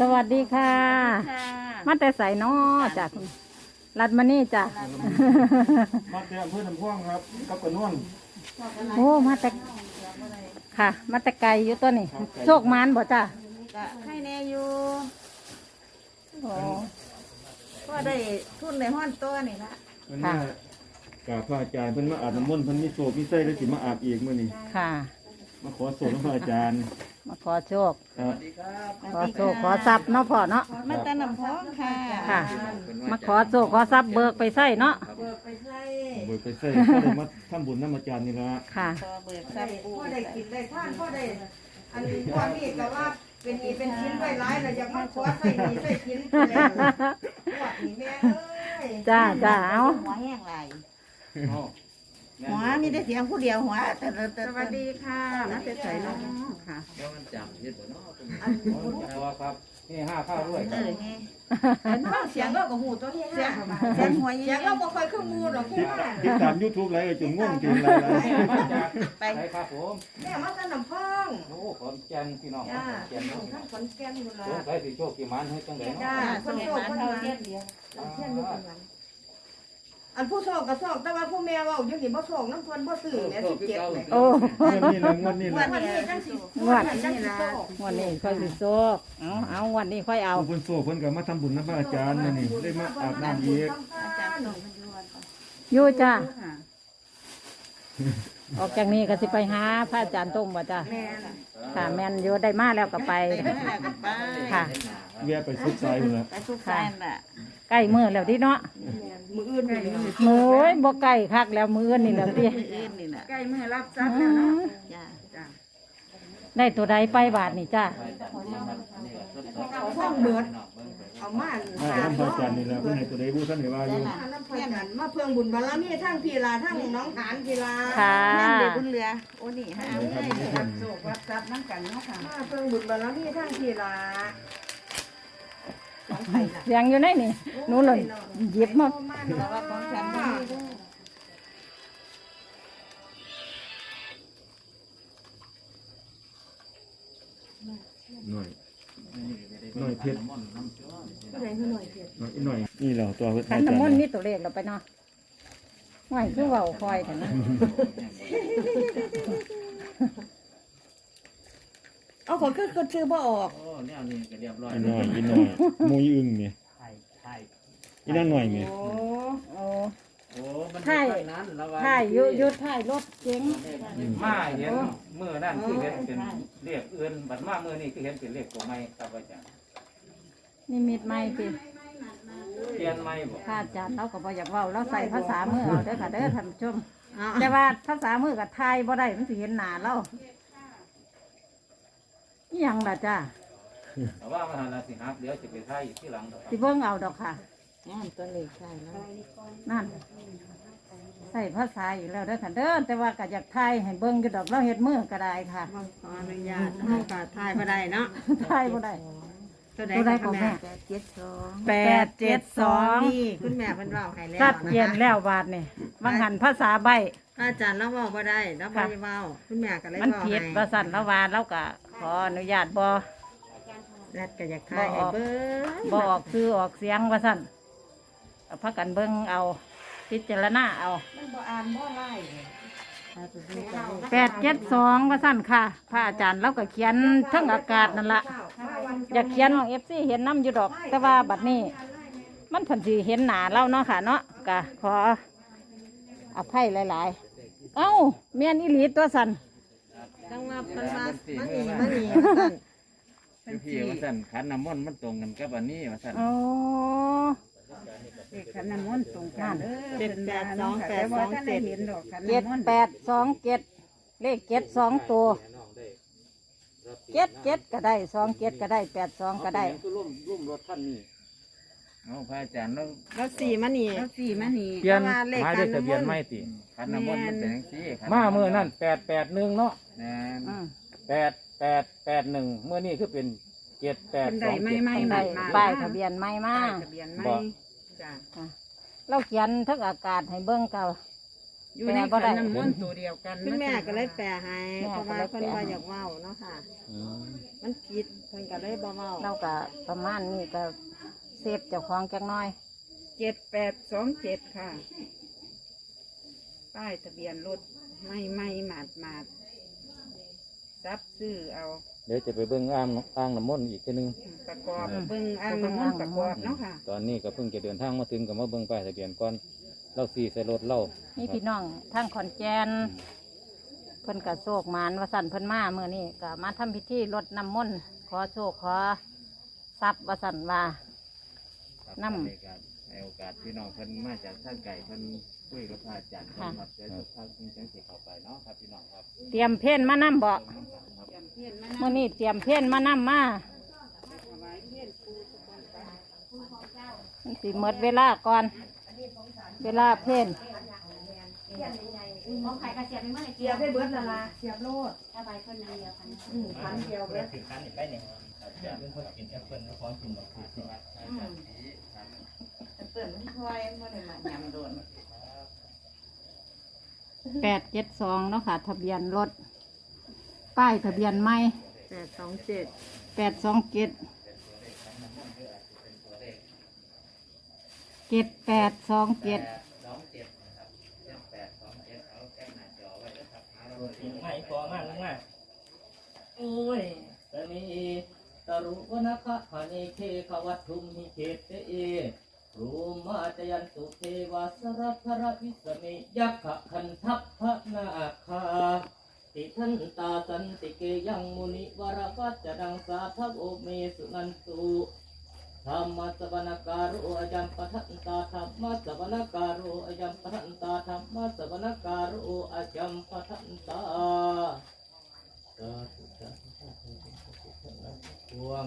สวัสดีค่ะค่ะ มาแต่ใส่นอจากรัดมานี่จ้ะมาแต่อำเภอน้ำพ่วงครับกับกระนวลโอ้มาแต่ค่ะ มาแต่ไกลอยู่ตัวนี่โชคมานบ่จ้ะก็ให้แน่อยู่โอ้ก็ได้ทุนในห้อนตัวนี่ละวันนี้กราบพระอาจารย์เพิ่นมาอาบน้ำมนต์เพิ่นมีโศกมีไส้แล้วสิมาอาบอีกมื้อนี้ค่ะ มาขอโศกของพระอาจารย์มาขอโชค ครับขอโชคขอทรัพย์เนาะพ่อเนาะ มาแตะน้ำพองค่ะค่ะ มาขอโชคขอทรัพย์เบิกไปใส่เนาะ เบิกไปใส่เบิกไปใส่ก็ได้มาทำบุญน้ำอาจารย์นี่ละค่ะ พอเบิกทรัพย์ปูพ่อได้กินได้ท่านพ่อได้ อันพ่อนี่ก็ว่าเป็นอีเป็นชิ้นไว้ร้ายแล้วอยากมาขอใส่หนีใส่ชิ้นไปแล้วปวดนี่แม่เอ้ยจ้าจ้าเอาหัวแห้งไหล หัวมีแต่เสียงผู้เดียวหัวแต่แต่แต่สวัสดีค่ะมาแต่ใส่น้องค่ะอันแต่ว่าครับนี่ห้าข้าวด้วยเออแห้งเห็นว่าเสียงเราก็หูตัวเฮียเสียงเสียงหัวเสีเสียยงงเราเราบ่ค่อยคือมูหรอกติคุณดว่าติดตาม YouTube ไรจนง่วงจนไรไรไปใช่ครับผมแม่มาแต่น้ำพองโอ้ขอนแก่นพี่น้องขจ้าอนแก่นท่านขอนแก่นอยู่ละสงสัยสิโชคกี่มันให้จังไดจ้าเนาะคนโตคนมาเทียนเดียวเทียนอยู่กัน อันผู้โชคก็โชคแต่ว่าผู้แม่เว่าอยู่นี่บ่โชคน้ำเพิ่นบ่ซื้อแม่สิเจ็บแม่โอ้เงินนี่ละเงินนี่ละวันนี้จังสิงวดจังสิโชควันนี้ค่อยสิโชคเอาเอาวันนี้ค่อยเอาเอาเพิ่นโศกเพิ่นก็มาทำบุญน้ำพระอาจารย์นี่ได้มาอาบน้ำอีกอาจารย์หนุ่มอยู่จ้าออกจากนี้ก็สิไปหาพระอาจารย์ต้งบ่จ้าแม่น่ะค่ะแมนอยู่ได้มาแล้วก็ไปไปแล้วกันไป ค่ะ แวะไปสุดสายพุ่นละไปทุกสายน่ะใกล้มือแล้วที่เนาะมืออื่นนี่มือโอ้ยบ่ใกล้คักแล้วมืออนนี่แล้วที่อื่นนี่น่ะใกล้มือรับทรัพย์แล้วเนาะจ้าได้ตัวใดไปบาทนี่จ้าเอาท่องเบิดเอามาอ่าน้ำพระอาจารย์นี่ละเพิ่นให้ตัวใดผู้ท่านได้ว่าอยู่อันน้ำพันกันมาเพิ่งบุญบารมีทั้งพีลาทั้งน้องหานพีลาค่ะ แม่นเด็กบนเรือโอ้นี่ห้าเลยรับโชครับทรัพย์นั่งกันเนาะค่ะ มาเพิ่งบุญบารมีทั้งพีลา เสียงอยู่ในนี่หนูเลยหยิบมาแต่ว่าของฉันนี่หน่อยหน่อยเพชรอะไรคือหน่อยเพียรหน่อยหน่อยนี่เหราตัวพระขันอาจารน้ำมนต์ย์มีตัวเลขเราไปเนาะไหวคือเว้าคอยแต่นะเอาขอคือคือชื่อบ่ออกโอ้ แนวนี้ก็เรียบร้อยอีหน่อยอีหน่อยมูยอึ่งเนี่ยไทยไทยอีนั่นหน่อยเนี่ยโอ้โอ้โอ้มันถ่ายนั้นแล้วว่าถ่ายอยุยุดถ่ายรถเก๋งมาเห็นมื้อนั้นคือเห็นเป็นเลขอื่นบัดมามื้อนี้คือเห็นเป็นเลขตัวใหม่ครับอาจารย์นี่มิดไม่สิเปลี่ยนใหม่บ่ถ้าอาจารย์เราก็บ่อยากเว้าเราใส่ภาษามือเอาเด้อค่ะเด้อท่านผู้ชมแต่ว่าภาษามือกับไทยบ่ได้มันสิเห็นหน้าเราอิหยังล่ะจ้า แต่ว่ามันหันน่ะสิฮับเดี๋ยวสิไปถ่ายอีกที่หลังดอกคสิรับเบิ่งเอาดอกค่ะงานตัวเลขใช่แล้วนั่นใส่ภาษาอีกแล้วเด้อค่ะเด้อแต่ว่าก็อยากไทยให้เบิ่งอยู่ดอกเราเฮ็ดมือก็ได้ค่ะขออนุญาตเฮาก็ทายบ่ได้เนาะไทยบ่ได้ตัวใดตัวใดก็ของแม่แม่แปดเจ็ดสองแปดเจ็ดสองนี่คุณแม่เพิ่นเว้าให้แล้วชัดเจนนะคะแล้วบาทนี่บางหันภาษาใบพระอาจารย์เราเว้าบ่ได้เราบ่ได้เว้าคุณแม่ก็เลยมันเว้าผิดให้ประสันละวาแล้วก็ขออนุญาตบ่ รัดก็อยากทายให้เบิ่งบ่ออกคือออกเสียงว่าสั่นเอาพักกันเบิ่งเอา พิจารณาเอามันบ่อ่านบ่ไล่แปดเจ็ดสองว่าสั่นค่ะ พระอาจารย์เราก็เขียนเทั้งอากาศนั่นละอยากเขียนของเอฟซีเห็นน้ำอยู่ดอก แต่ว่าบัดนี้ มันผลสีเห็นหนาเราเนาะค่ะเนาะก็ขออภัยหลาย ๆ เอ้าเมียนอีหลีตัวสันจังว่าเพิ่นว่ามานี่มานี่ ว่าซั่นอยู่พี่ว่าซั่นขันน้ำมนต์มันตรงกันกับอันนี้ว่าซั่นโอ้ขันน้ำมนต์ตรงกันเด้อเจ็ดแปดสองแปดสองเจ็ด เห็นดอกขันเจ็ดน้ำมนต์แปดสองเจ็ดเลขเจ็ดสองตัวเจ็ดเจ็ดก็ได้สองเจ็ดก็ได้แปดสองก็ได้คือร่วมร่วมรถคันนี้เอาพระอาจารย์เราแล้วสี่มานี่ แล้วสี่มานี่เปลี่ยนแต่ว่าเลขหมายขัด้วยนทะน้ำมนต์เบียนไม่ติขันน้ำมนต์มันเป็นจังซี่ขันมาน้ำเมื่อนั่นแปดแปดหนึ่งเนาะแน่นอืมแปด แปดแปดหนึ่งเมื่อนี่คือเป็นเจ็ดแปดเป็นสใดองไม่เจ็ด ไม่ได้มา ป้ายทะเบียนไม่มาทะเบียนไม่จ้ะเราเขียนทั้งอากาศให้เบิ้งเก่า อยู่ในแปลบ่ได้ขันน้ำมนต์ตัวเดียวกันคุณแม่ก็เลยแปลให้แม่เพราะก็ว่าเลยเพิ่นแปลว่าให้อยากเว้าเนาะค่ะ อืมมันผิดเพิ่นก็เลยบ่เว้าเราก็ประมาณนี้ก็เซฟเจ้าของจักหน้อย เจ็ดแปดสองเจ็ดค่ะ ป้ายทะเบียนรถไม่ไม่หมาดหมาด ซับซื้อเอาเดี๋ยวจะไปเบิ่งอ่างอ่างน้ำมนต์อีกทีหนึง ประกอบเบิ่งอ่างน้ำมนต์ประกอบเนาะค่ะ ตอนนี้ก็เพิ่งจะเดินทางมาถึงกับมาเบิ่งป้ายทะเบียนก่อนเล่าสี่ใส่รถเล่านี่พี่น้องทางขอนแก่นเพิ่นก็โชคหมานว่าสั่นเพิ่นมาเมื่อนี้ก็มาทำพิธีรดน้ำมนต์ขอโชคขอทรัพย์ว่าสั่นว่านำในโอกาสพี่น้องเพิ่นมาจากท่านไก่เพิ่น คุยกับพระอาจารย์เพิ่นครับเดี๋ยวสักพักเพิ่นจังสิเข้าไปเนาะครับพี่น้องครับเตรียมเพ่นมานำบ่เมื่อนี้เตรียมเพ่นมานำมามันสิหมดเวลาก่อน เวลาเพ่นเสียบให้เบิดละล่ะเสียบโลดอืมพันเดียวเบิดเปิดมันคอยมันเลยมายำโดน แปดเจ็ดสองเนาะค่ะ ทะเบียนรถ ป้ายทะเบียนไม่แปดสองเจ็ดแปดสองเจ็ดเจ็ดแปดสองเจ็ดไม่พอมากมากโอ้ยตะนีตะรุวนะคะพานิเคขวัตถุมหิเขตเตเอ รูมาจยันตุเทวาสรพระวิสเมยักขคันทัพพระนาคาติทันตาสันติเกยังมุนิวรวัจจดังสาทโอเมสุนันตุธรรมสวนาการโออายัมปทันตาธรรมสวนาการโออายัมปทันตาธรรมสวนาการโออายัมปทันตาสาธุสาธุสาธุสาธุสาธุพวง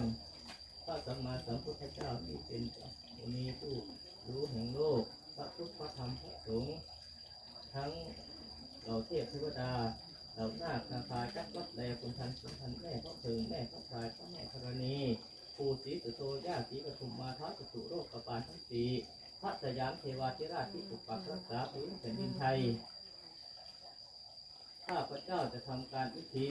พระสัมมาสัมพุทธเจ้าที่เป็นเจ้า มีผู้รู้แห่งโลกพระพุทธพระธรรมพระสงฆ์ทั้งเหล่าเทพเทวดาเหล่านาคนาคาจักรวัดแลคุณทันคุณทันแม่พระเพิงแม่พระพายพระแม่ธรณีปู่ศรีสุโธย่าศรีปฐุมมาท้าสุตุโรคกบาลทั้งสี่พระสยามเทวาธิราชที่ปกปักรักษาพื้นแผ่นดินไทยข้าพระเจ้าจะทำการพิธี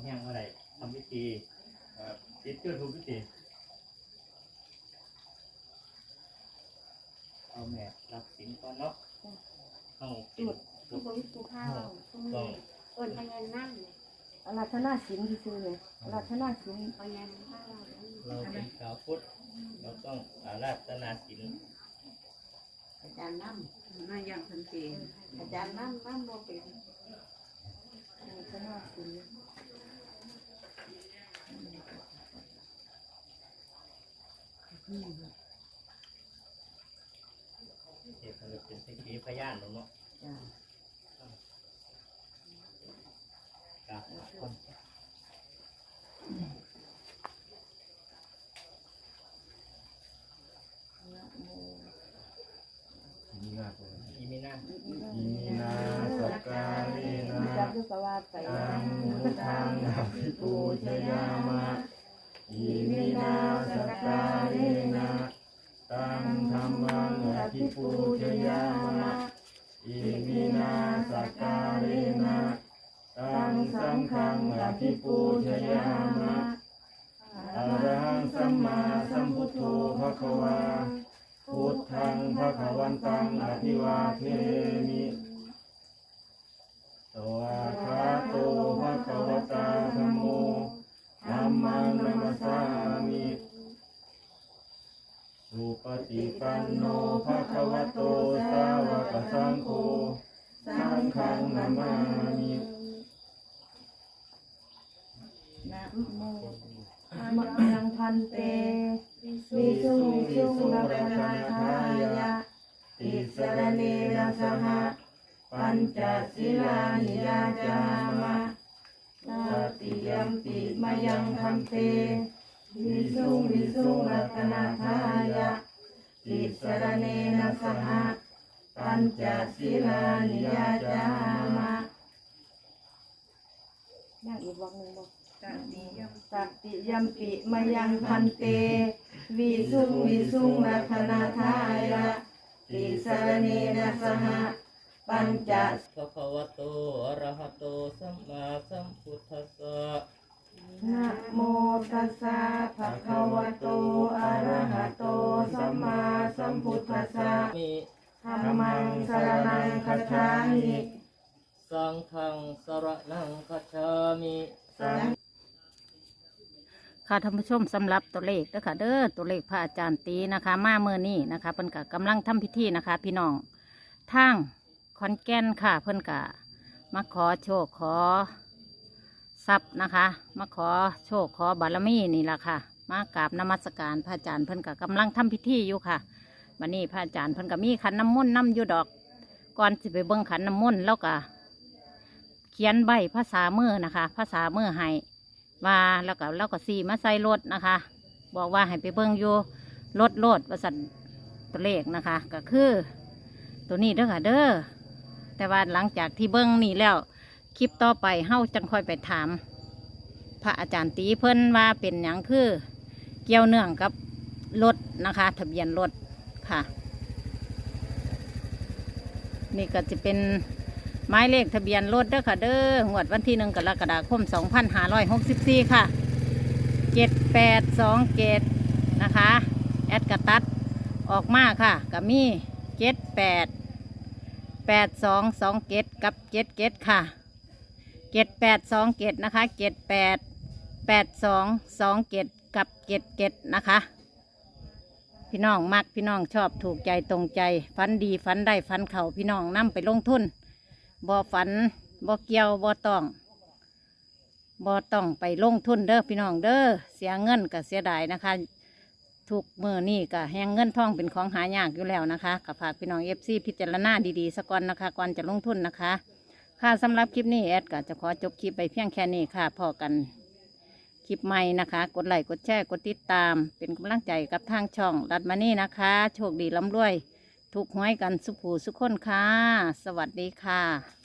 ออกยังอะไรทำพิธีครับจิตเชื่อถูกพิธีเอาแม่รับสินก่อนเนาะเข้าจุดทุกคนทุกข้าวทุกต้องโอนไปเงินนั่งเลยอาราธนาศีลซื่อๆเลยอาราธนาศีลไปเงินข้าวเราเป็นชาวพุทธเราต้องอาราธนาศีลอาจารย์น้มาอย่างทันทีำอาจารย์น้ำน้ำโมเป็นอาราธนาศีล เดี๋ยวเราเป็นสักขีพยานเนาะจ้ะกราบก่อนมีหน้าเพิ่นอีมินาอิ เลนะตังสังฆังอภิปูชยามะอะระหังสัมมาสัมพุทโธภะคะวาพุทธังภะคะวันตังอภิวาเทมิสวากขาโตภะคะวตาธัมโมธัมมังนัมสสามิสุปฏิปันโนภะคะวะโตสาวกสังโฆ สังฆังนามามินะโมมะยังพันเตวิสุงวิสุงรัตนาทายะติสรเนนะสหะปัญจศิลานิยาจามะตติยมปิมะยังพันเตวิสุงวิสุงรัตนาทายะติสรเนนะสหะ ปัญจศีลานิยาจามะได้อีกวักหนึ่งบ่สัตติยัมปิมายังพันเตวิสุงวิสุงรัตนาทายะติสรเนนะสหปัญจภะคะวะโตอะระหะโตสัมมาสัมพุทธัสสะนะโมตัสสะภะคะวะโตอะระหะโตสัมมาสัมพุทธัสสะ มิธัมมังสรณังคัจฉามิสังฆังสรณังคัจฉามิค่ะท่านผู้ชมสำหรับตัวเลขเด้อค่ะเด้อตัวเลขพระอาจารย์ตีนะคะ มาเมื่อนี้นะคะเพิ่นกะกำลังทำพิธีนะคะ พี่น้องทางขอนแก่นค่ะ เพิ่นกะมาขอโชคขอทรัพย์นะคะ มาขอโชคขอบารมีนี่ล่ะค่ะ มากราบนมัสการพระอาจารย์เพิ่นกะกำลังทำพิธีอยู่ค่ะ วันนี้พระอาจารย์เพิ่นกะมีขันน้ำมนต์น้ำอยู่ดอก ก่อนสิไปเบิ่งขันน้ำมนต์แล้วก็เขียนใบภาษามือนะคะ ภาษามือให้ว่าแล้วก็แล้วก็สีมาใส่รถนะคะ บอกว่าให้ไปเบิ่งอยู่รถโลดประสันตัวเลขนะคะ ก็คือ ตัวนี้เด้อค่ะเด้อแต่ว่าหลังจากที่เบิ่งนี่แล้ว คลิปต่อไปเฮาจังค่อยไปถาม พระอาจารย์ตีเพิ่นว่าเป็นหยังคือ เกี่ยวเนื่องกับรถนะคะ ทะเบียนรถ ค่ะ นี่ก็จะเป็นหมายเลขทะเบียนรถเด้อค่ะ เด้องวดวันที่หนึ่งกรกฎาคม 2564 ค่ะ 7827 นะคะ แอดกระตัดออกมาค่ะกับมี78 8227 กับ 77 ค่ะ 7827 นะคะ 78 8227 กับ 77 นะคะ พี่น้องมักพี่น้องชอบถูกใจตรงใจฟันดีฟันได้ฟันเข่าพี่น้องนำไปลงทุนบ่ฝันบ่เกี่ยวบ่ต้องบ่ต้องไปลงทุนเด้อพี่น้องเด้อเสียเงินก็เสียดายนะคะ ทุกมือนี่ก็แหงเงินทองเป็นของหายากอยู่แล้วนะคะกับฝากพี่น้องเอฟซีพิจารณาดีๆสักก่อนนะคะก่อนจะลงทุนนะคะ ค่ะสำหรับคลิปนี้แอดก็จะขอจบคลิปไปเพียงแค่นี้ค่ะพอกัน ลิปใหม่นะคะ กดไลค์กดแชร์กดติดตาม เป็นกำลังใจกับทางช่องรัดมานี่นะคะ โชคดีร่ำรวย ถูกหวยกันสุขผูสุขคนค่ะ สวัสดีค่ะ